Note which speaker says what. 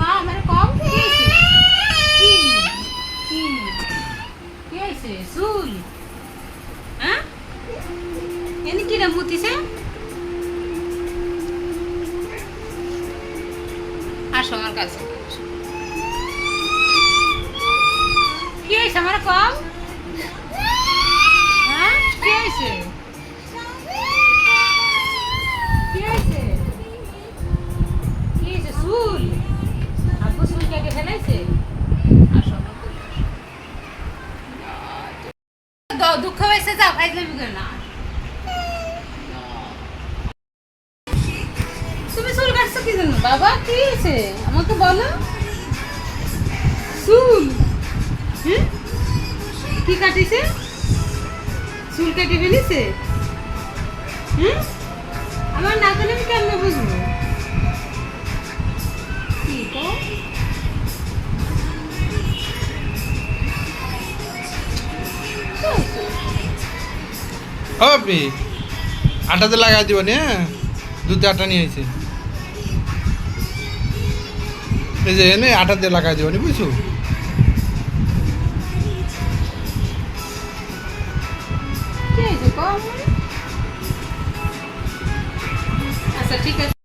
Speaker 1: মা? আমার কম খেয়েছে? কি? কি? হ্যাঁ? এনে কি রে মুতিছে আসো আমার কাছে। কি আমার কম? দুঃখ হয়েছে, যাও, ফাইজলামি করে না। তুমি চুল কাটছো কি জন্য? বাবা, কি হয়েছে? আমাকে বলো। চুল। হুম কি কাটিছে? চুল কেটে ফেলেছে? হুম আমার না করলে আমি কেমন বুঝব? কি? কি
Speaker 2: ও আপনি আটাতে লাগাই দিব নি হ্যাঁ? দুধে আটা নিয়ে এসে এই যে এনে আটাতে লাগাই দিব নি, বুঝছ?
Speaker 1: আচ্ছা ঠিক আছে।